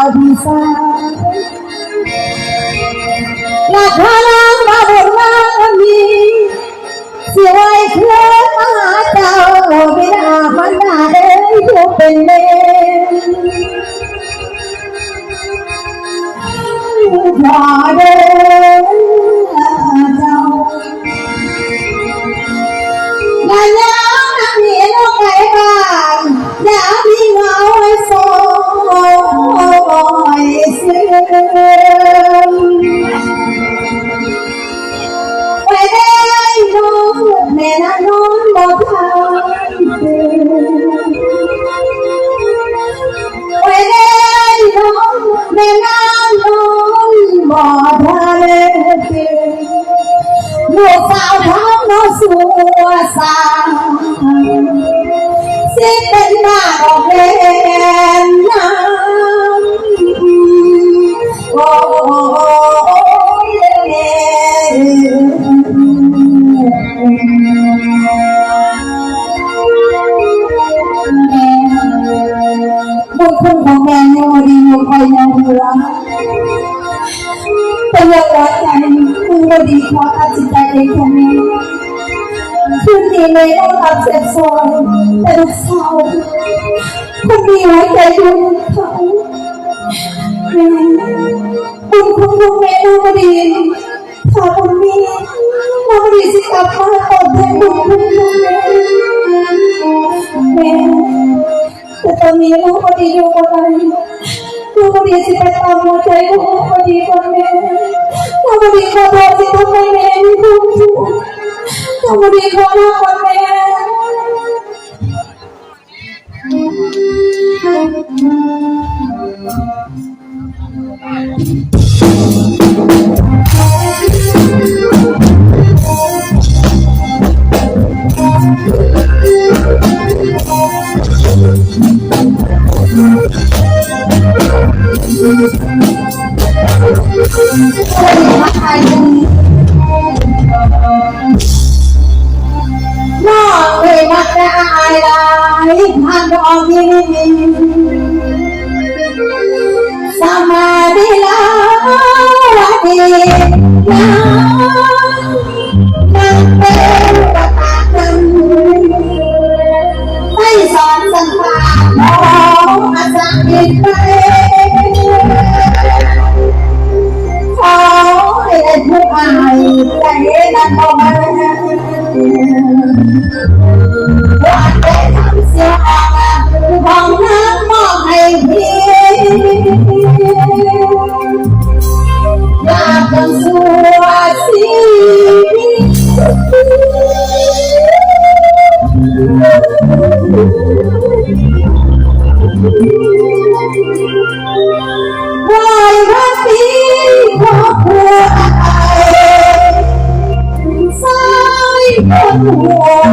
ายบ่าวพี่สาวลาพานางมาบนมามีสิไว้เสิเป็นหน้า ดอกเล่นน้ำโอ้ยเล่บุญคุณของแม่โยดีโยคอยโยหัวแต่ยังรักใจมึงไม่ดีพอตัดสินใจเองแค่นี้คืนนี้ได้รับเสียซอยแต่ลูกสาวคนมีไว้ใจดูเขาแม่บุญคุณของแม่ดูไม่ดีถ้าบุญมีบุญดีสิกับมาตอบแทนบุญคุณแม่แม่แต่ตอนนี้ลูกไม่ดีอยู่กับอะไรลูกดีสิไปตามหัวใจลูกดีกว่าแม่ลูกดีขอโทษที่ทำให้แม่มีความทุกข์ ลูกดี ไป ขอให้ได้ผู้อายใจนั้นบ่มาวันได้ทำเสียของน้ำมอบให้พี่อยากจะสู้สิว ค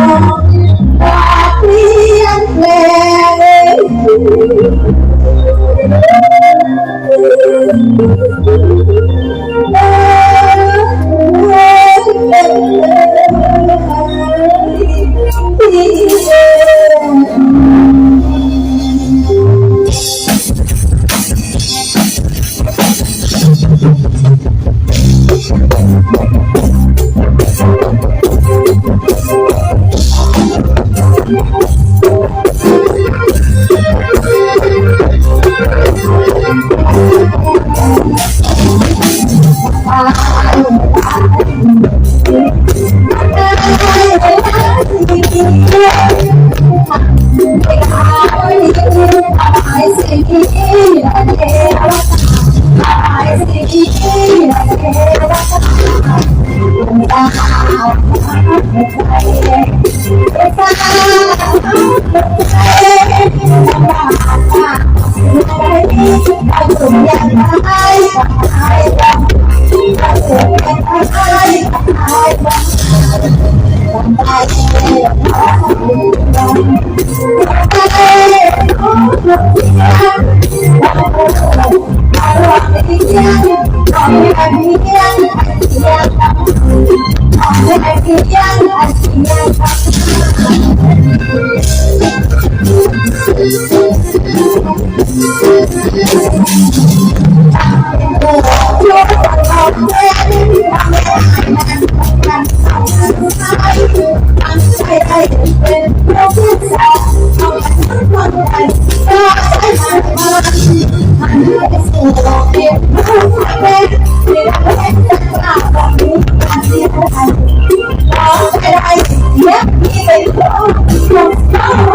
สุด ยั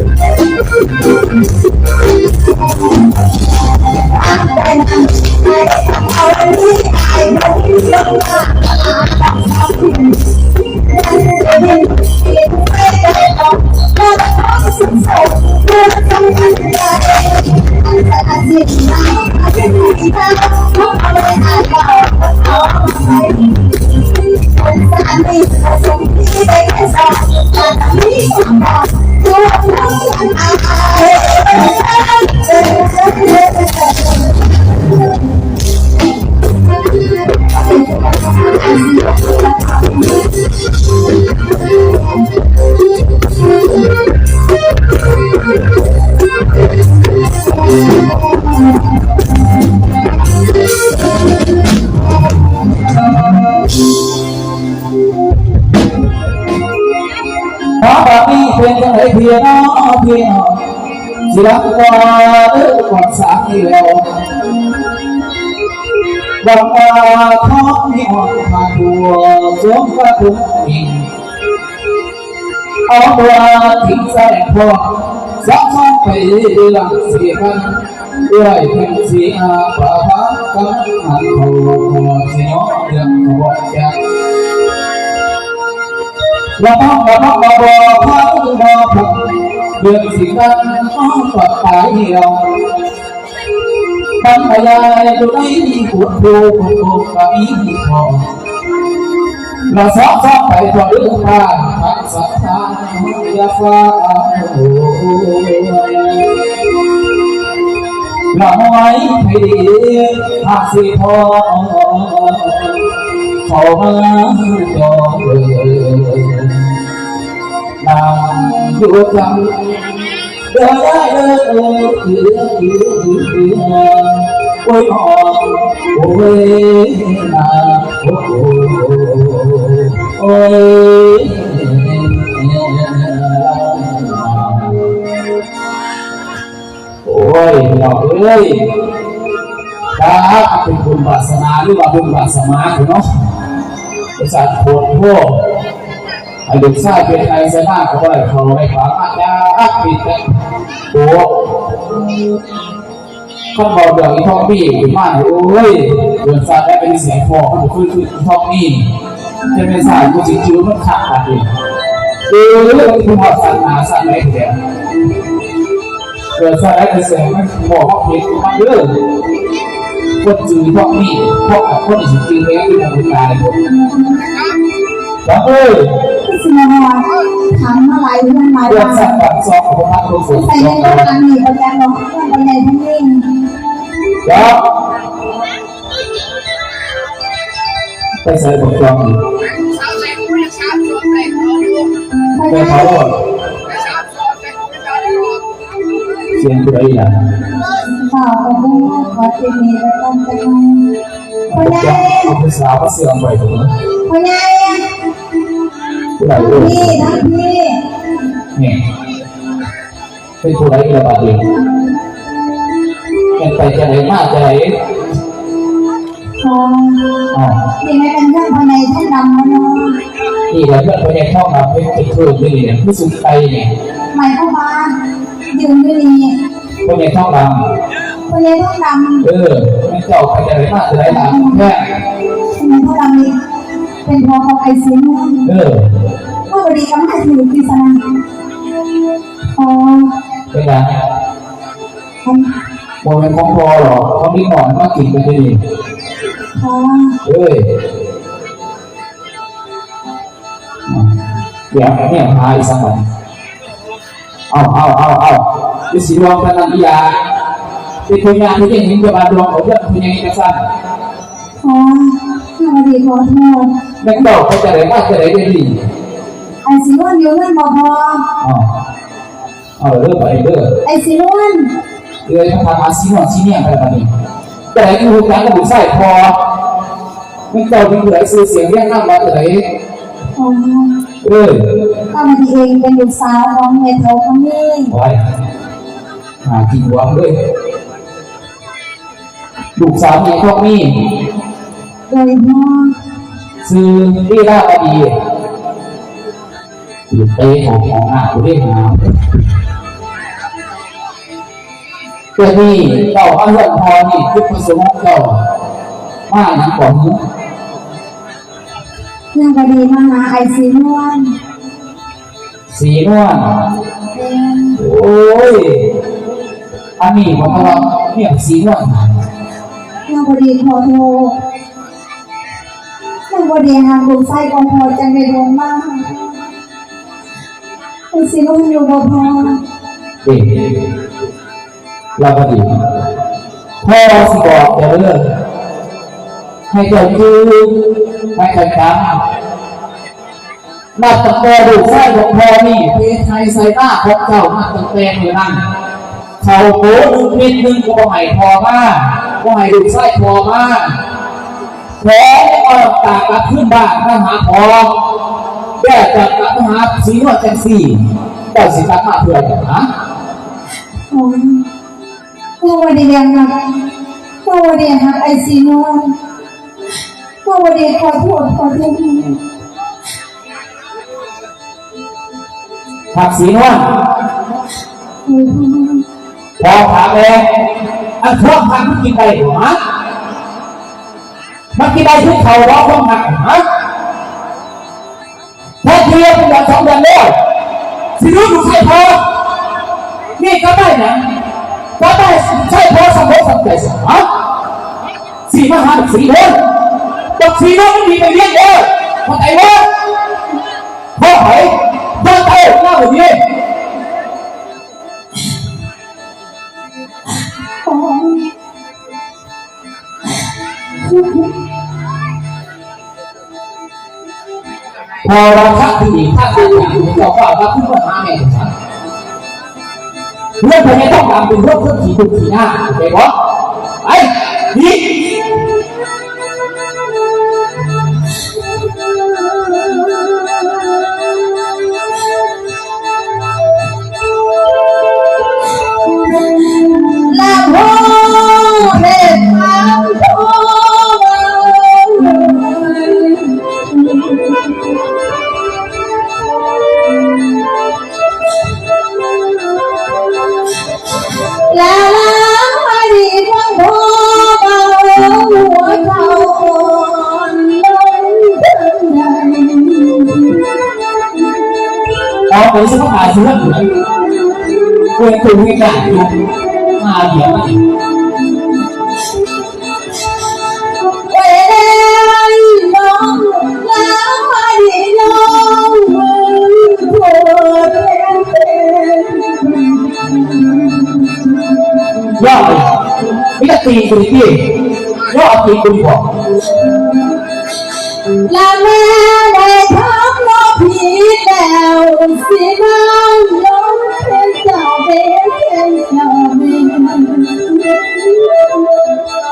ง สิรักกว่าเด้อก่อนสามเดียวบอกว่าท้องมีอ่อนมาตัวสวมกระตุ้งอิงเอาตัวทิ้ง เวียงสียปะพักกันหันเขาเสียงเรื่องเขาบอกอยากเราต้องเราต้องเราบอกพระองบอกพระเรื่องสิ่งนั้นต้องปลอดภัยเดียวบรรยายตัวไหนมีปวดโผล่ปวดโผล่ก็มีพอเราสอบสอบไปตัวเรื่องทางทางสัทธาอยาฟ้าโอ้เราไว้ให้ดีหากสิพอขามาจองเออนางอยู่จำเดินได้เดินเออคือคือคือคือโอ้ยหอมโอ้ยนาโอ้โอ้ยโอ้ยดอกเอ้ยถ้าเป็นบุญวาสนาหรือว่าบุญวาสนาเนาะประสาทโคตรโคตร อ้เด็กชายเป็นไงเสนาเขาได้เขาไม่ขวางอาจารย์ปิดกันโอ้ข้าบอกเดี๋ยวอีท้องพี่ถึงบ้านโอ้ยเดือนซาได้เป็นเสียงพอเขาบอกคือคือท้องนี่จะเป็นสายกูจิ๋วมันขาดกันเองเออคือหมอสันหาสันไหนเดียวเดือนซาได้เป็นเสียงมันบอกว่าเพลงมันเยอะคนจืดทองนี่พวกกับคนอีกจืดเลยคือทำการหมดแล้วเอ้ย สมองทำอะไรเรื่องมาเรื่องบ้าสัตว์แบบซองของพระโลกุใส่ในโลกอันนี้ประกันเราไปในทั้งนี้แล้วไปใส่บทกลองอีก sao sẽ không biết sao cho này nó luôn ไปเขาหมด sao cho sẽ không biết sao luôn เสียงตัวเองอะข่าวไปด้วยขอเจมีและต้องไปพ่อใหญ่เอาผู้สาวมาเสื่อมไปตรงนี้พ่อใหญ่ผู้ใดเอ่ยพี่ทั้งพี่เนี่ยเป็นผู้ใดอีกระบาดเองเป็นไปจะไหนมาจะไหนพออ๋อนี่ไม่เป็นเรื่องภายในท่านดำนะเนาะนี่แหละเพื่อนคนในห้องเราเป็นจุดเพิ่มนี่เนี่ยผู้สูงไปเนี่ยหมายเข้ามว่ายืนอยู่นี่คนในห้องเราพ่อใหญ่ท่านดำเออไม่เจ้าไปจะไหนมาจะไหนหลังแค่พ่อใหญ่ท่านดำนี่เป็นพอของไอซีนุ่นเออเมื่อวัน ดีก็ไมาถือพิศนาพอเป็นไงพอโมเมนของพอหรอเขามีหนอนมากินกันดีพอเอ้ยเดี๋ยวเนี่ยหาอีกสักหน่อยเอาเอาเอาเอาดิสิรวมกันนันทิยาเป็นคนงานที่ยังเห็นกับอาดวงของเพื่อนคนยังไงกระสันพอเมื่อวันดีขอโทษแม่งเต่าเขาจะไหนมาจะได้ดี ไอซีนุ่นอยู่นั่นบ่พออ๋อเอาเริ่มไปเด้อไอซีนุ่นเดี๋ยวจะทำอาซีนอนซีเนี่ยอะไรแบบนี้ แต่ไอ้หูการกับหูใส่พอแม่งเต่าเป็นเหลือซื้อเสียงเรียกนั่งมาจะไหนพอเอ้ยก็มาดีเองเป็นลูกสาวของเมโทรคนนี้ไว้หากินหัวเลยลูกสาวมีพวกนี้โดยพ่อซื้อที่ราบดี หยุดเตะของของหน้ากูเรียกหาเจ้านี่เจ้าอันวันพอนี่ทุกประสงค์ของเจ้ามาหนังก่อนนี้เรื่องคดีมาหาไอซีนวลสีนวลเป็นโอ้ยอันนี้ผมกำลังเนี่ยสีนวลเรื่องคดีขอโทษเรื่องคดีหากลูกไส้ของพอจะไม่โดนมาก ไอซีนวลอยู่บ่พอเด็กเราก็ดีพ่อสบอกเดี๋ยวเลิกให้เจ้าคือให้ใครตามนับตั้งแต่ดูไส้ของพ่อนี่เพไทยใส่หน้าของเจ้านับตั้งแต่เมื่นั้นเขาโป้ดูเม็ดหนึงก็บ่ให้พอมาก็ให้ดูไส้พอมาพอก็ตากลับขึ้นบ้านมาหาพอ แก่จากกลับมาหาสีนวดจังสี่เจ้าสิกลับมาเพื่ออย่างนะโอ้ยเรื่องคดียังไงเรื่องคดีหักไอซีนวลเรื่องคดีขอโทษขอโทษผักสีนวลพอถามเลยอันพวกผักกินได้หรอฮะมันกินได้ทุกเขาว่าพวกผักฮะ เทียบเป็นเดือนสองเดือนแล้วสิรู้อยู่ใช่พอนี่ก็ได้นะก็ได้ใช่พอสมบูรณ์สมใจสิฮะสีมหาสีโนนตกสีโนนไม่มีไปเรียนเด้อเข้าใจว่าพ่อไหนพ่อเต้าหน้าแบบนี้ พอเราทักผู้หญิงทักผู้หญิงเราก็เอาขึ้นมาหาแม่ฉันเรื่องพวกนี้ต้องการเป็นเรื่องที่ดุผีหน้าโอเคปะไอ้ดี ไปสักหาซื้อเหมือน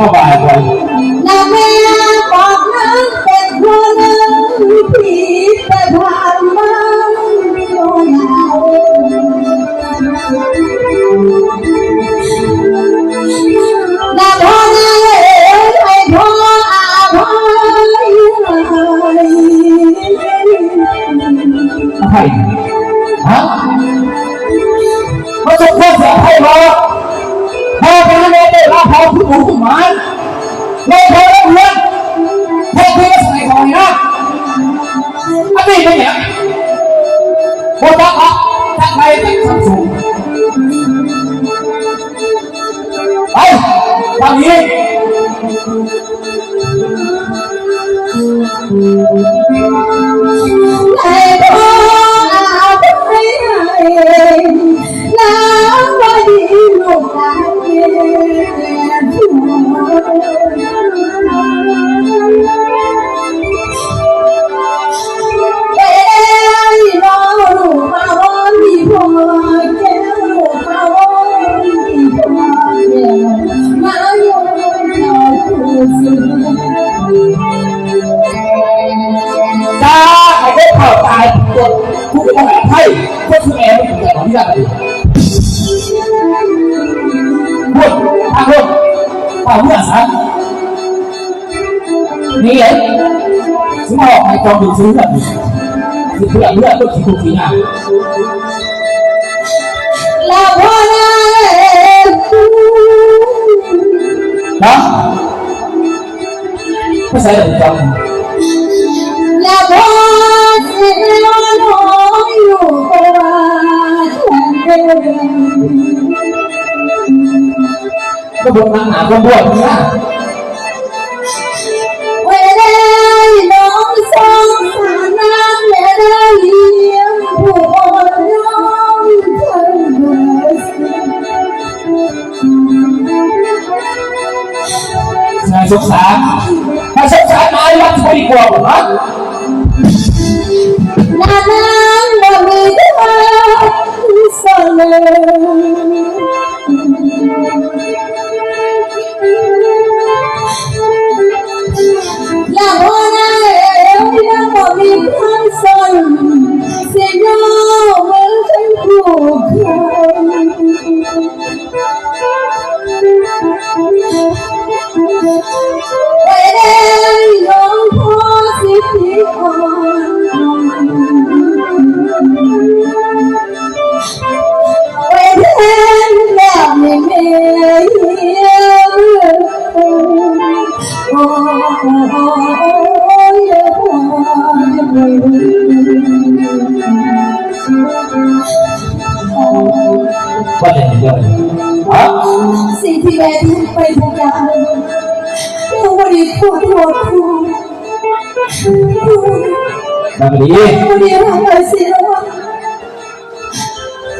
ส มองไอ้จอมดูซื้อแบ สารถ้าสงสารนายรับเขาดีกว่าหรอนานๆบ่มีเธอเสมอ มาดีวันนี้ทำอะไรสิลูก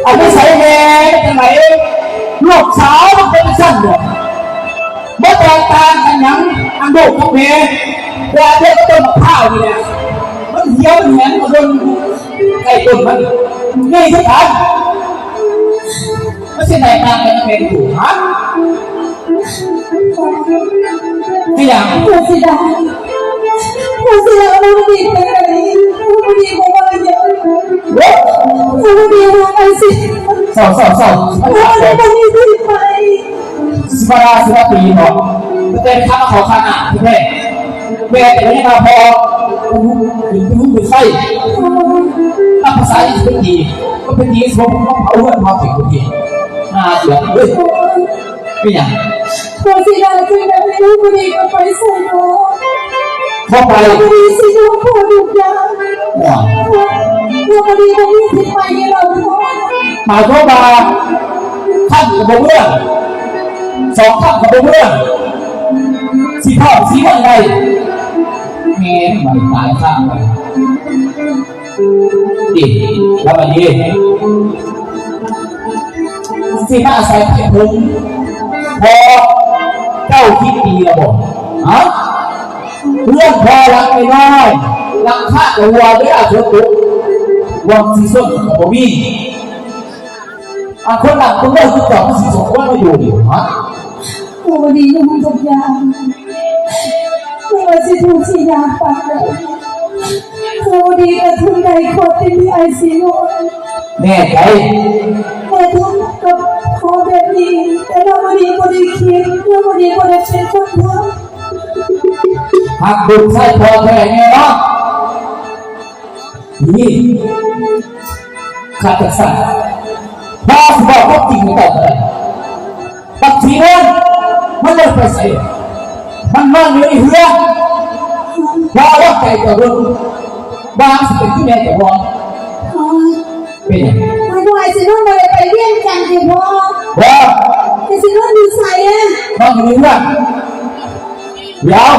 เอาไปใส่แม่เป็นไงลูกสาวมันเป็นสั้นเลยเมื่อแตกต่างกันยังอันโดกกับแม่แต่เด็กต้นข้าวนี่แหละมันเหี่ยวเหมือนมันโดนไอ้ต้นมันนี่ทุกท่านไม่ใช่แตกต่างกันนะแม่ถูกฮะที่อย่างครูสิดสิดาลูกดีไดี ของเราเยอะเว้ยลูกดีทำอะไรสิเศร้าเศร้าเศร้าลูกดีวันนี้ดีไปสิบาราสิบปีเนาะแต่ข้ามาขอข้าหน้าพี่แม่แม่แต่ไม่ได้มาพอหรือรู้หรือไส้ถ้าภาษาอีกเป็นดีก็เป็นดีสมมติเขาเพื่อนมาถึงดีน่าเดือดเฮ้ยไม่อย่างครูสิดาจะได้ลูกดีก็ไปใส่น้อ เข้าไปดีสิลูกพ่อดูยาหัวเราพอดีตรงนี้ที่ไปเราพอหมายความว่าท่านกับเรื่องสองท่านกับเรื่องสีทอดสีว่าไงแง่มันตายข้างไปดิแล้วมันดีสีหน้าใส่ไข่พุงพอเจ้าคิดดีแล้วบอกฮะ เรื่องพอรักไม่น้อยรักข้ากับวัวไม่อาจจะตุกวังสีส้มกับบ่มีอะคนหลังคนแรกที่จอดที่สิบสองว่ามาอยู่ดิฮะเราพอดียังทุกอย่างไม่ว่าจะถูกที่ยาปากเลยเราพอดีกับทุนใดคนที่มีไอซีโอแน่ใจแต่ทุกกับขอแบบนี้แต่เราพอดีพอดีคิดเราพอดีพอดีเป็นคนทำ หักดุใส่พอแค่ไงเนาะนี่ขาดจากสั่งพอสบอกว่าจริงไม่ต้องอะไรปักทีนั้นมันเลยไปใส่มันนอนอยู่ในเรือพอว่าใจกับเรื่องบางสิ่งที่แม่จะวอนเป็นยังไงไม่ไหวสิน้องเลยไปเรียนกันเถอะพ่อว่าไอ้สิน้องดูใส่อะนอนอยู่ในเรือเดี๋ยว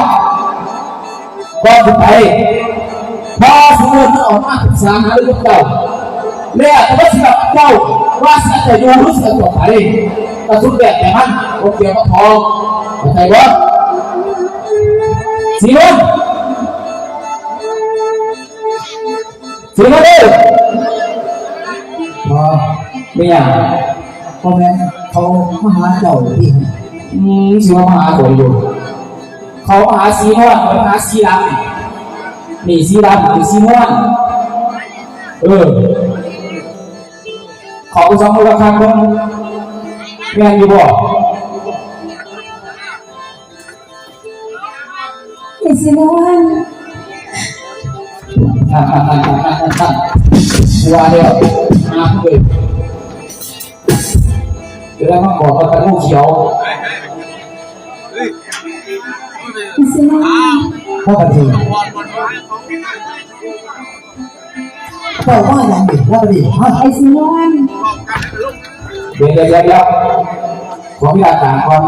ก่อนจะไปพอสมมติออกมาปรึกษาหาเรื่องเจ้าเนี่ยแต่ว่าสำหรับเจ้าว่าสัตย์อยู่รู้สึกตัวไปกระสุนแบบแต่มันโอเคก็พอเข้าใจบ่สีนวลสีนวลเด้อพอไม่อยากเพราะงั้นเขามาหาเจ้าพี่อืมสีมาหาตัวอยู่ เขามาหาสีนวลเขามาหาสีดำนี่สีดำนี่สีนวลเออขอไปสองคนละครั้งเพิ่งแม่นอยู่บ่ไอ้สิน้องท่านท่านท่านท่านท่านท่านว่าเดียวมาเพื่อนจะได้มาบอกว่าตะลูกเขียวไอ้สิน้องพ่อปฏิเจ้าว่าอย่างนี้พ่อปฏิฮะไอ้สิน้องเดี๋ยวเดี๋ยวเดี๋ยวเดี๋ยวขอพิจารณาก่อน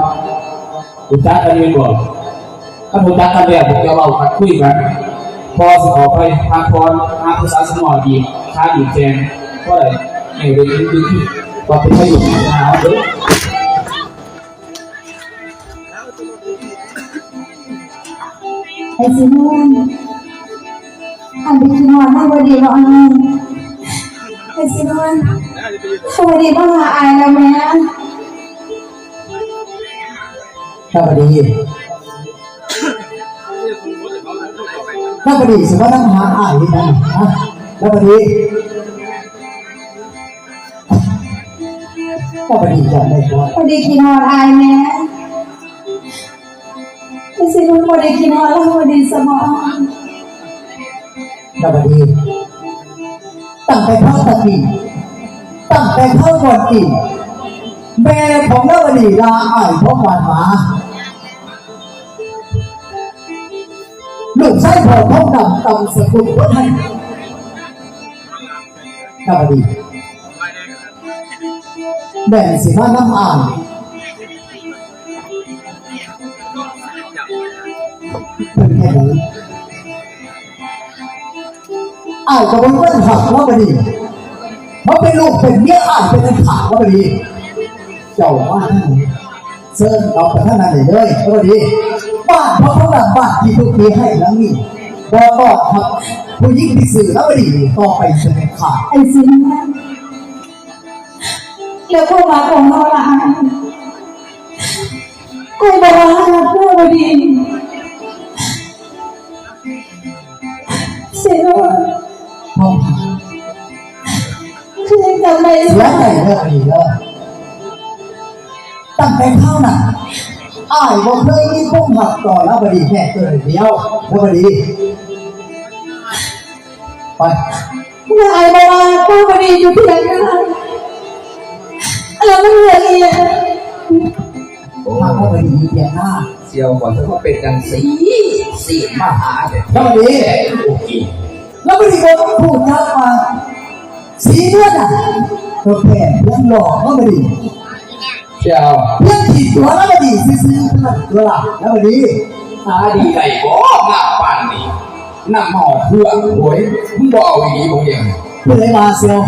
คุณจ้ากันยืนก่อนถ้าคุณจ้ากันแบบผมจะเราคัดคุยกันพอสิขอไปทางพรทางภาษาสมอดีค้าดีแจงก็เลยในเรื่องนี้ที่ก็เป็นประโยชน์ของเรา อไอ้สิน้องอันไปกินนอนให้พอดีว่าอันไอ้สิน้องสวัสดีพ่อหาอายแล้วแม่พ่อปฏิพ่อปฏิสิว่าต้องหาอ้ายที่นั่นฮะพ่อปฏิพ่อปฏิจะได้บ่พอดีกินนอนอายแม่ สิน้องพอดีกินนอนแล้วพอดีสมองพ่อปฏิตั้งแต่เข้าตีตั้งแต่เข้าก่อนอีกแม่ของนวดีลาอ้ายเพราะหวานหมาลูกชายพ่อท้องดำตำสกุลพุทธให้ครับดีแบ่งสิว่าน้ำอ่าน เป็นแค่ไหนอ้าวกับมันเป็นหักว่าบดีมันเป็นลูกเป็นเมียอ้ายเป็นขาว่าบดีเจ้าว่าท่านไหนเชิญเราไปท่านนั้นเลยก็ดีบ้านเพราะเขาหลังบ้านที่ทุกทีให้แล้วนี่บอกก็ครับผู้หญิงที่สื่อแล้วดีต่อไปเสนอขาดไอ้สิน้งแล้วก็มาของเราละไอ้บอกว่า รักเพื่อพอดีสิน้องพ่อคือยังจำไม่เสียได้ใจเรื่องนี้เลยตั้งแต่เข้าน่ะอ้ายบอกเคยมีพวกหักต่อแล้วบดีแค่เกิดเดียวแล้วบดีไปนายบอกว่าป้าพอดีอยู่เพียงนั้นแล้วมันเหลืออีกทางพวกบดีเพียงหน้าเซียวก่อนถ้าเขาเป็นกันสี สีมาหาเนี่ยแล้วบดีโอเคแล้วบดีบอกพูดทักมาสีนวลอะก็แค่เรื่องหลอกแล้วมาดีเจ้าเรื่องขีดตัวแล้วมาดีซื้อๆเท่านั้นตัวละแล้วมาดีหาดีไหนบ่หน้าปานนี่น้ำหอเพื่อนโอ้ยมึงบ่เอาอย่างนี้บ่ยังเพื่อไหนมาเซียว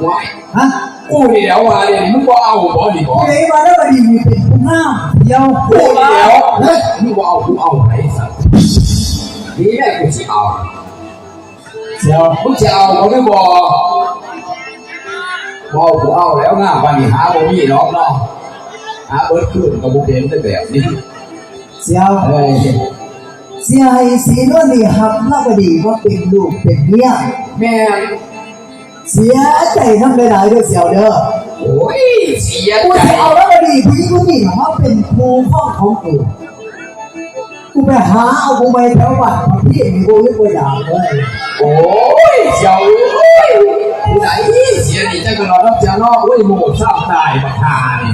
ไว้ฮะกูนี่แล้วว่าเดี๋ยวนี้มึงบ่เอาบ่ดีบ่เพื่อไหนมาแล้วมาดีมีเป็นผู้ห้ามเดียวกูนี่แล้วเฮ้ยมึงบ่เอากูเอาไหนสัตว์นี่แม่กู สิเอาเซียวมึงจะเอาบ่ได้บ่บ่เอากูเอาแล้วงาวันนี้หาบ่มีหรอกเนาะหาเบิดคืนก็บ่เห็นแต่แบบนี้เซียเฮ้ยเสียให้สีนวลนี่หักแล้วมาดีว่าเป็นลูกเป็นเมียแม่เสียใจน้ำหลายด้วยเซียวเด้อโอ้ยเสียใจเอาแล้วดีผู้หญิงคนนี้มาเป็นครูห้องของกู กูไปหาเอากูไปแถววัดของพี่กูยึดกูด่าเลยโอ้ยเจ้าเอ้ยผู้ใดเสียนี่จังก็นอนรับจะนอกเว้ยโมชอบตายบักหานี่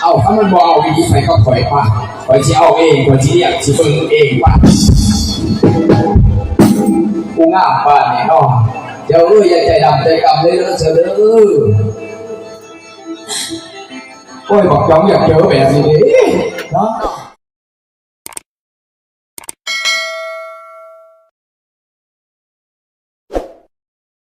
เอาถ้ามันบ่เอาอีกไปก็ถอยป่ะถอยสิเอาเองถอยสิเรียกสิเบิ่งเองป่ะกูง่าป่ะนี่เนาะเจ้าเอ้ยอย่าใจดำใจกำเลยเด้อเจ้าเด้อโอ้ยบอกจ้องอยากเจอแบบนี้เนาะ